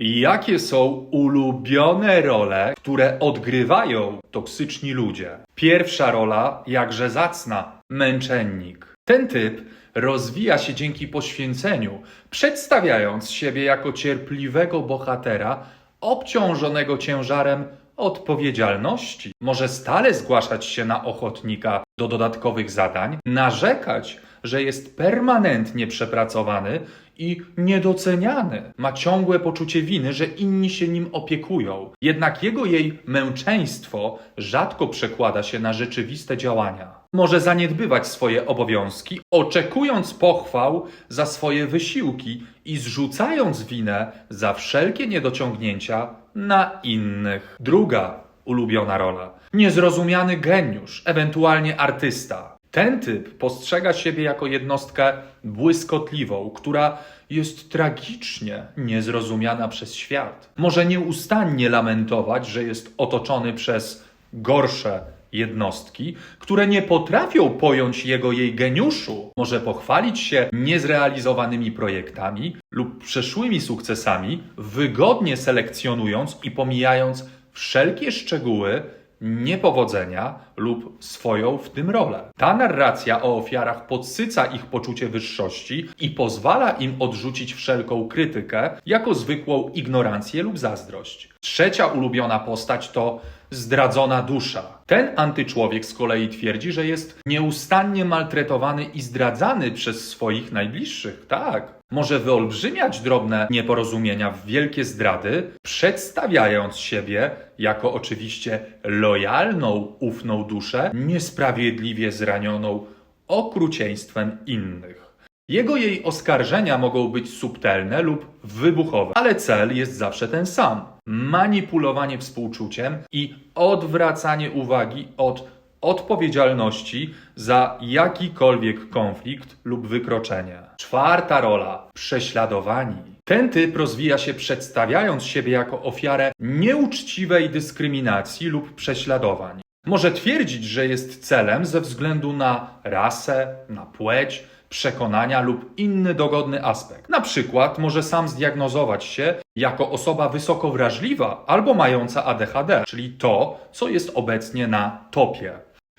Jakie są ulubione role, które odgrywają toksyczni ludzie? Pierwsza rola, jakże zacna, męczennik. Ten typ rozwija się dzięki poświęceniu, przedstawiając siebie jako cierpliwego bohatera obciążonego ciężarem odpowiedzialności. Może stale zgłaszać się na ochotnika do dodatkowych zadań, narzekać, że jest permanentnie przepracowany i niedoceniany. Ma ciągłe poczucie winy, że inni się nim opiekują. Jednak jego jej męczeństwo rzadko przekłada się na rzeczywiste działania. Może zaniedbywać swoje obowiązki, oczekując pochwał za swoje wysiłki i zrzucając winę za wszelkie niedociągnięcia na innych. Druga ulubiona rola. Niezrozumiany geniusz, ewentualnie artysta. Ten typ postrzega siebie jako jednostkę błyskotliwą, która jest tragicznie niezrozumiana przez świat. Może nieustannie lamentować, że jest otoczony przez gorsze jednostki, które nie potrafią pojąć jego jej geniuszu. Może pochwalić się niezrealizowanymi projektami lub przeszłymi sukcesami, wygodnie selekcjonując i pomijając wszelkie szczegóły niepowodzenia lub swoją w tym rolę. Ta narracja o ofiarach podsyca ich poczucie wyższości i pozwala im odrzucić wszelką krytykę jako zwykłą ignorancję lub zazdrość. Trzecia ulubiona postać to zdradzona dusza. Ten antyczłowiek z kolei twierdzi, że jest nieustannie maltretowany i zdradzany przez swoich najbliższych. Tak. Może wyolbrzymiać drobne nieporozumienia w wielkie zdrady, przedstawiając siebie jako oczywiście lojalną, ufną duszę, niesprawiedliwie zranioną okrucieństwem innych. Jego jej oskarżenia mogą być subtelne lub wybuchowe, ale cel jest zawsze ten sam: manipulowanie współczuciem i odwracanie uwagi od odpowiedzialności za jakikolwiek konflikt lub wykroczenie. Czwarta rola prześladowani. Ten typ rozwija się przedstawiając siebie jako ofiarę nieuczciwej dyskryminacji lub prześladowań. Może twierdzić, że jest celem ze względu na rasę, na płeć, przekonania lub inny dogodny aspekt. Na przykład może sam zdiagnozować się jako osoba wysoko wrażliwa albo mająca ADHD, czyli to, co jest obecnie na topie.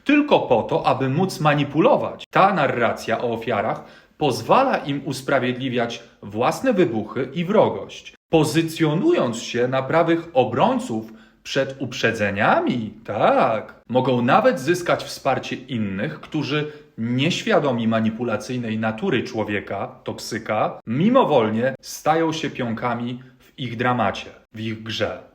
Tylko po to, aby móc manipulować. Ta narracja o ofiarach pozwala im usprawiedliwiać własne wybuchy i wrogość, pozycjonując się na prawych obrońców przed uprzedzeniami, tak. Mogą nawet zyskać wsparcie innych, którzy nieświadomi manipulacyjnej natury człowieka, toksyka, mimowolnie stają się pionkami w ich dramacie, w ich grze.